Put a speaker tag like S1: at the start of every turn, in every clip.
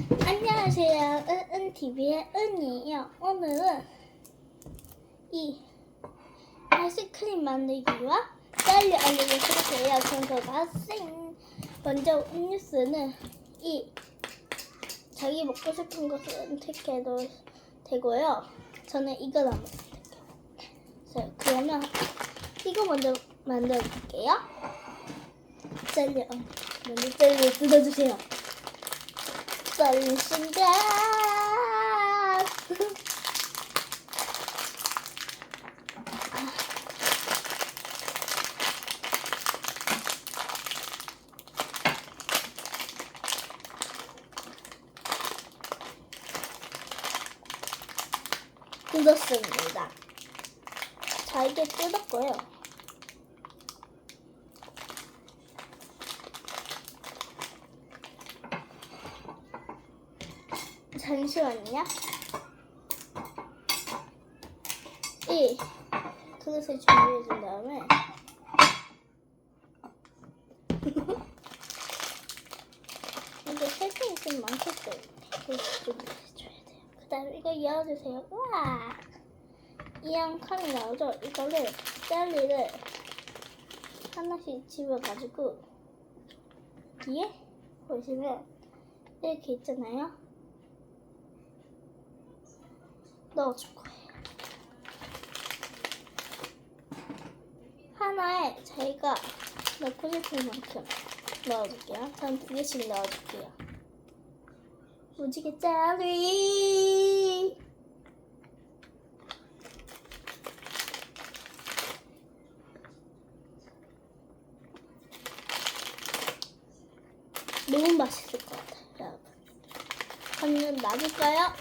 S1: 안녕하세요. 은은TV의 은이에요. 오늘은 이 아이스크림 만들기와 짤리 알려드릴 거예요. 전서가 쌩! 먼저 음료수는 이 자기 먹고 싶은 것을 선택해도 되고요. 저는 이걸 한번 선택해요. 그러면 이거 먼저 만들어 볼게요. 짤리, 어, 먼저 짤리 뜯어주세요. 떨린 순간 뜯었습니다. 자 이게 뜯었고요. 잠시만요. 이 그릇을 준비해 준 다음에 이게 세팅이 좀 많겠어요. 그래서 좀 해줘야 돼요. 그 다음에 이거 열어주세요. 우와! 이형 칸이 나오죠? 이거를 젤리를 하나씩 집어가지고 뒤에 보시면 이렇게 있잖아요. 넣어줄 거예요. 하나에 저희가 넣고 싶은 만큼 넣어줄게요. 전 두 개씩 넣어줄게요. 무지개 짤리! 너무 맛있을 것 같아요, 여러분. 한입 놔줄까요?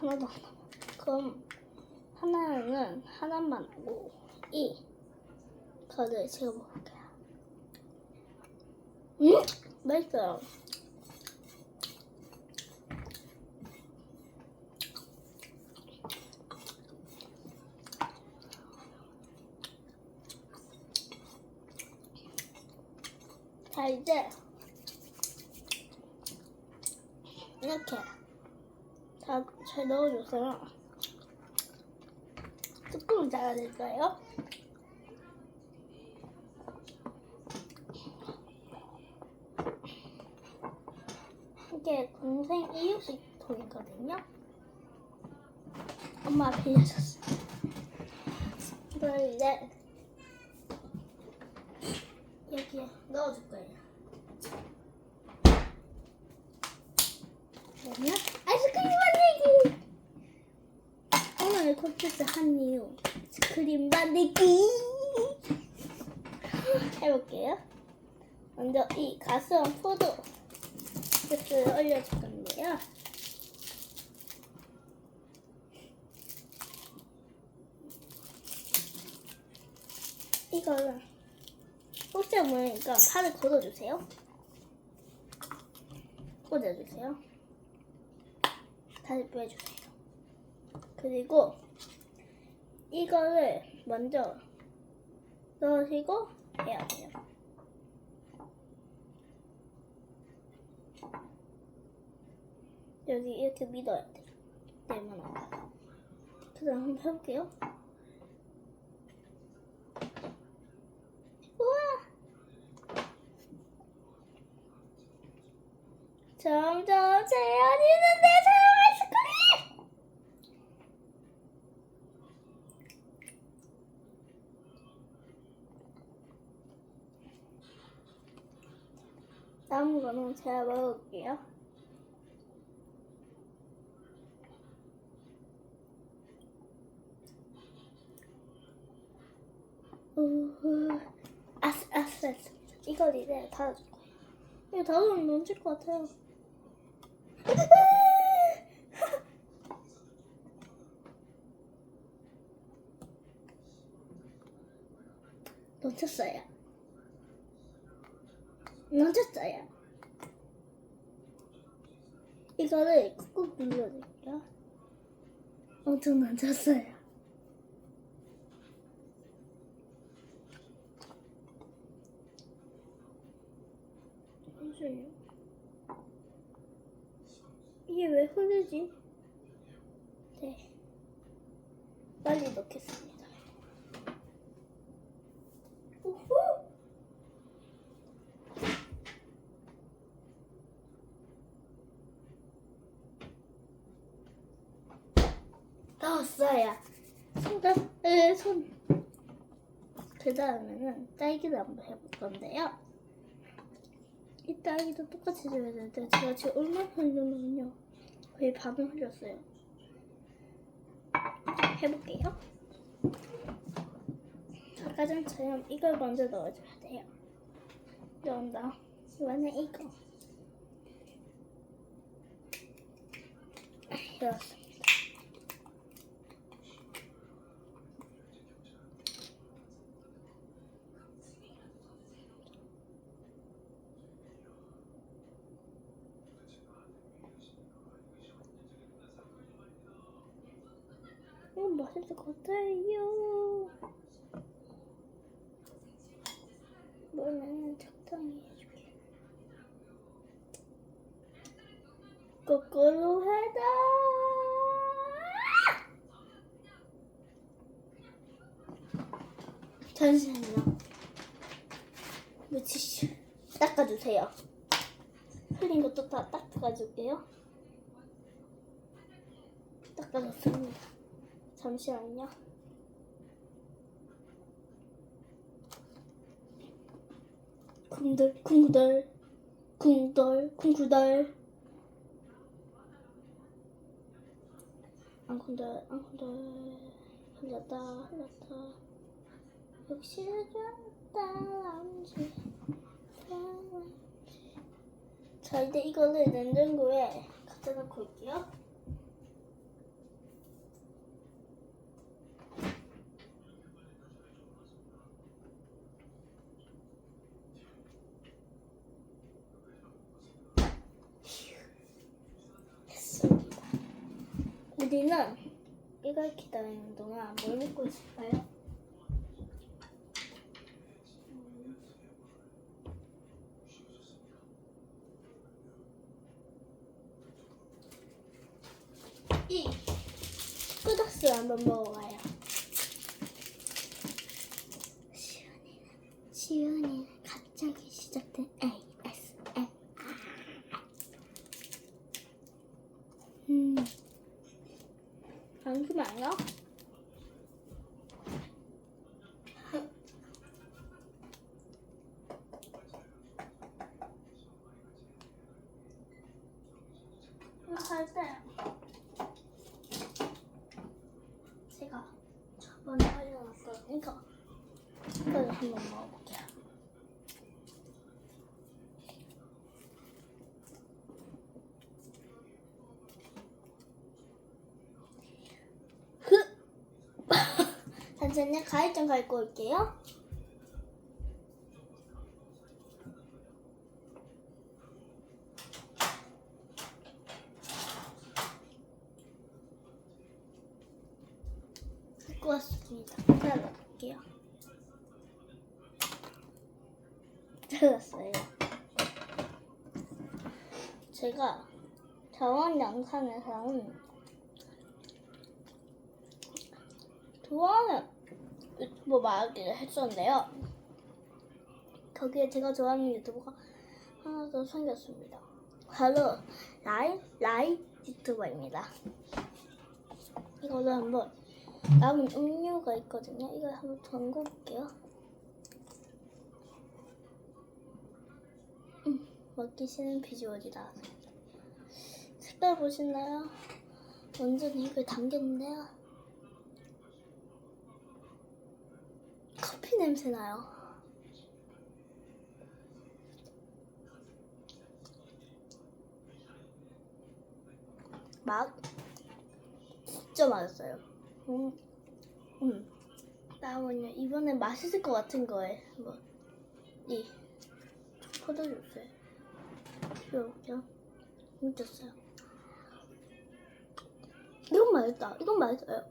S1: 하나도 안 남아. 그럼 하나는 하나만 하고 이 거를 제가 먹을게요. 음, 맛있어요. 자 이제 이렇게 다잘 넣어줬어요. 뚜껑을 잘라야 될까요? 이게 동생 이유식 통이거든요. 엄마 빌려줬어. 이걸 이제 여기에 넣어줄 거예요. 그러면 아이스크림 만들기! 오늘 이유 아이스크림 만들기! 해볼게요. 먼저 이 가스원 포도 주스를 올려줄 건데요. 이거는 혹시 모르니까 팔을 걷어주세요. 꽂아주세요. 다시 빼주세요. 그리고 이거를 먼저 넣으시고 해야 돼요. 여기 이렇게 믿어야 돼요. 내면 안 가요. 그 다음 한번 해볼게요. 우와! 점점 재현이는데 사랑 아이스크림! 남은 거는 제가 먹을게요. 아스, 아스, 아스. 이걸 이제 닫아줄 거예요. 이거 닫으면 넘칠 것 같아요. 놓쳤어요. 멈췄어요. 이거를 꾹꾹 눌러줄게요. 엄청 어, 멈췄어요. 해줘요. 이게 왜 흐르지? 네. 빨리 넣겠습니다. 오호! 넣었어요. 손, 에, 손. 그 다음에는 딸기를 한번 해볼 건데요. 이 딸기도 똑같이 줘야 되는데 제가 지금 얼마나 흘렸냐면요. 거의 반을 흘렸어요. 해볼게요. 아까 전처럼 이걸 먼저 넣어줘야 돼요. 넣은다. 이번엔 이거. 넣었습 맛있을 것 같아요. 이번에는 적당히 해줄게. 거꾸로 해다. 잠시만요. 물티슈 닦아주세요. 흘린 것도 다 닦아줄게요. 닦아줬습니다. 잠시만요. 쿵들 쿵들 쿵들 쿵들 안 쿵들 흘렸다 흘렸다 역시 좋다람쥐 자 이제 이거를 냉장고에 갖다 놓고 올게요. 우리는 이걸 기다리는 동안 뭘 먹고 있을까요? 이 꾸덕스 한번 먹어봐요. 시연이는 시연이는 갑자기 시작된 ASMR. 음, 잠시만요. 이거 할 때 제가 저번에 올려놨던 이거 이걸 한번 먹어볼게요. 흐! 잠시만요. 가위 좀 갈고 올게요. 갖고 왔습니다. 잘라볼게요. 잘랐어요. 제가 저번 영상에서는 좋아하는 유튜버 말하기를 했었는데요. 거기에 제가 좋아하는 유튜버가 하나 더 생겼습니다. 바로 라이 라이 유튜버입니다. 이거를 한번 남은 음료가 있거든요. 이걸 한번 담궈 볼게요. 음, 먹기 싫은 비주얼이 나왔습니다. 색깔 보시나요? 완전 이걸 담겼는데요. 커피 냄새 나요. 맛 진짜 맛있어요. 음, 음. 다음은요. 이번엔 맛있을 것 같은 거에 한번 이 포도 주스 이렇게 묻혔어요. 이건 맛있다. 이건 맛있어요.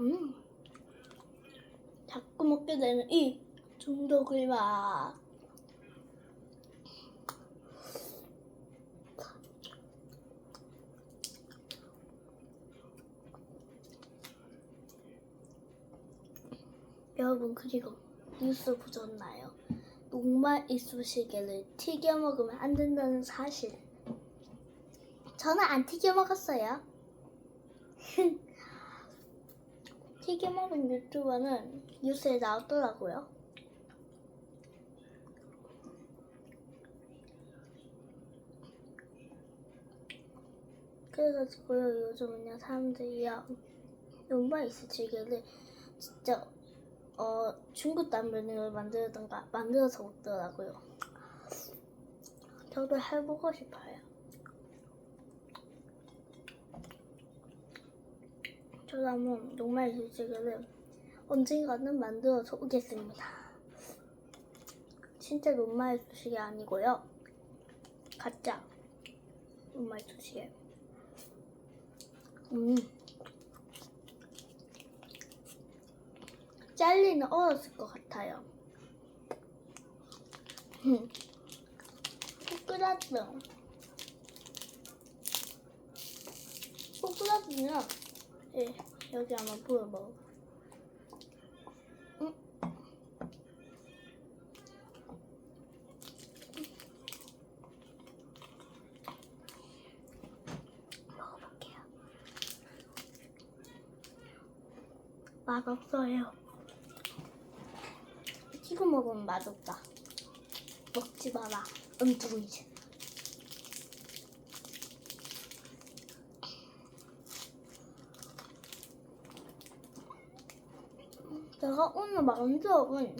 S1: 음. 자꾸 먹게 되는 이 중독을 막 여러분 그리고 뉴스 보셨나요? 녹말 이쑤시개를 튀겨 먹으면 안 된다는 사실. 저는 안 튀겨 먹었어요. 튀겨 먹은 유튜버는 뉴스에 나왔더라고요. 그래가지고요 요즘은요 사람들이요 녹말 이쑤시개를 진짜 어 중국 담배를 만들던가 만들어서 먹더라고요. 저도 해보고 싶어요. 저도 한번 녹말 이쑤시개를 언젠가는 만들어서 오겠습니다. 진짜 녹말 이쑤시개 아니고요. 가짜 녹말 이쑤시개. 음. 짤리는 얼었을 것 같아요. 꼬꾸라뜨. 꼬꾸라뜨면, 예, 여기 한번. 음. 먹어볼게요. 맛없어요. 지금 먹으면 맛없다. 먹지 마라. 음주이지. 제가 오늘 만들어 본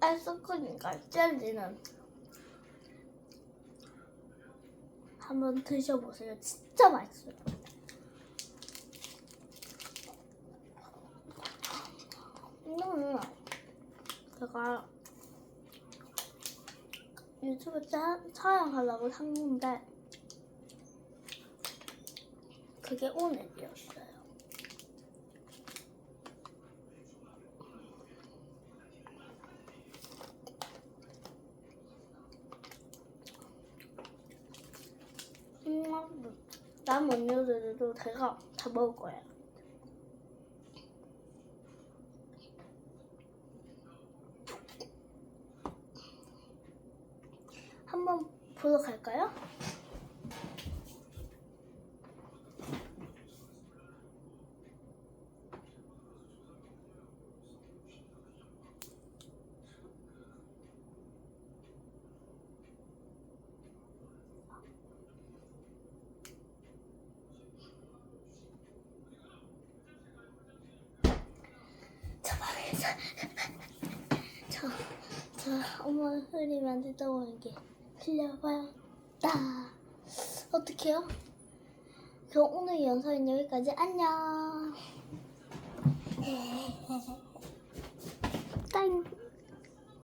S1: 아이스크림 갈젤리는 한번 드셔보세요. 진짜 맛있어요. 이거는 제가 유튜브 짜, 촬영하려고 산 건데 그게 오늘이었어요. 음, 남은 음료들도 제가 다 먹을 거예요. 한번 보러 갈까요? 저 저, 저 엄마 흐리면 보는 게 틀려봐요. 따. 어떡해요? 그럼 오늘 영상은 여기까지 안녕. 땡.